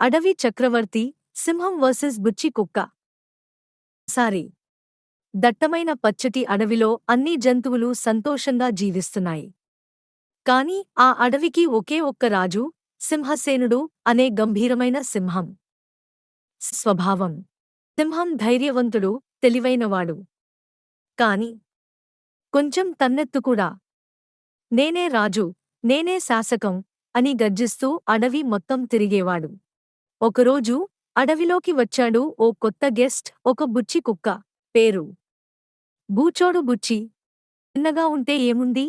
అడవి చక్రవర్తి సింహం వర్సెస్ బుచ్చి కుక్క. సారీ దట్టమైన పచ్చటి అడవిలో అన్ని జంతువులు సంతోషంగా జీవిస్తున్నాయి. కాని ఆ అడవికి ఒకే ఒక్క రాజు సింహసేనుడు అనే గంభీరమైన సింహం. స్వభావం సింహం ధైర్యవంతుడు తెలివైనవాడు. కాని కొంచెం తన్నెత్తు కూడా. నేనే రాజు నేనే శాసకం అని గర్జిస్తూ అడవి మొత్తం తిరిగేవాడు. ఒకరోజు అడవిలోకి వచ్చాడు ఓ కొత్త గెస్ట్ ఒక బుచ్చి కుక్క. పేరు? బూచోడు బుచ్చి. చిన్నగా ఉంటే ఏముంది?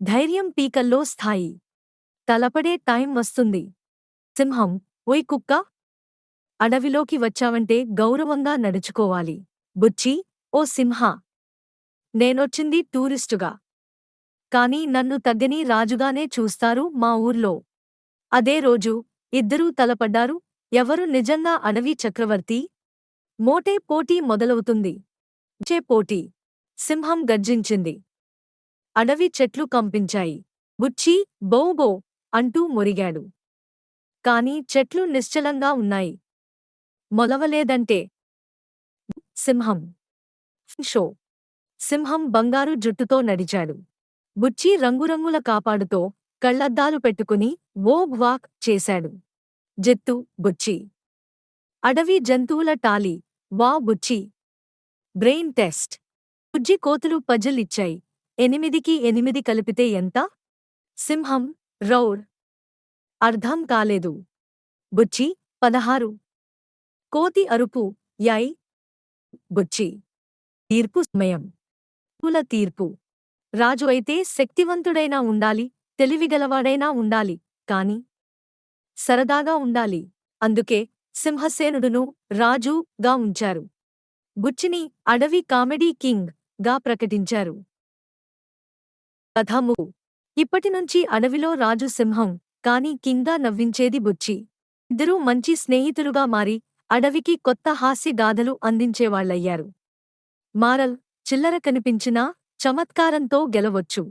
ధైర్యం పీకల్లో స్థాయి. తలపడే టైం వస్తుంది. సింహం ఓయ్ కుక్క! అడవిలోకి వచ్చావంటే గౌరవంగా నడుచుకోవాలి. బుచ్చి ఓ సింహ! నేనొచ్చింది టూరిస్టుగా. కాని నన్ను తగ్గని రాజుగానే చూస్తారు మా ఊర్లో. అదే రోజు ఇద్దరూ తలపడ్డారు. ఎవరు నిజంగా అడవి చక్రవర్తి? మోటే పోటీ మొదలవుతుంది. చే పోటీ. సింహం గర్జించింది. అడవి చెట్లు కంపించాయి. బుచ్చి బౌబో అంటూ మురిగాడు. కాని చెట్లు నిశ్చలంగా ఉన్నాయి. మొలవలేదంటే. సింహం. షో. సింహం బంగారు జుట్టుతో నడిచాడు. బుచ్చి రంగురంగుల కాపాడుతో కళ్ళద్దాలు పెట్టుకుని వోగ్ వాక్ చేశాడు. జెత్తు బుచ్చి అడవి జంతువుల టాలి వా బుచ్చి బ్రెయిన్ టెస్ట్. బుజ్జి కోతులు పజిల్ ఇచ్చాయి. ఎనిమిదికి ఎనిమిది కలిపితే ఎంత? సింహం రౌర్. అర్థం కాలేదు. బుచ్చి పదహారు. కోతి అరుపు యాయ్ బుచ్చి తీర్పు సమయం. కుల తీర్పు. రాజు అయితే శక్తివంతుడైనా ఉండాలి. తెలివిగలవాడైనా ఉండాలి కాని సరదాగా ఉండాలి. అందుకే సింహసేనుడును రాజుగా ఉంచారు. బుచ్చిని అడవి కామెడీ కింగ్గా ప్రకటించారు. కథము ఇప్పటినుంచి అడవిలో రాజు సింహం కాని కింగ్గా నవ్వించేది బుచ్చి. ఇద్దరూ మంచి స్నేహితులుగా మారి అడవికి కొత్త హాస్య గాథలు అందించేవాళ్ళయ్యారు మారల్ చిల్లర కనిపించినా చమత్కారంతో గెలవచ్చు.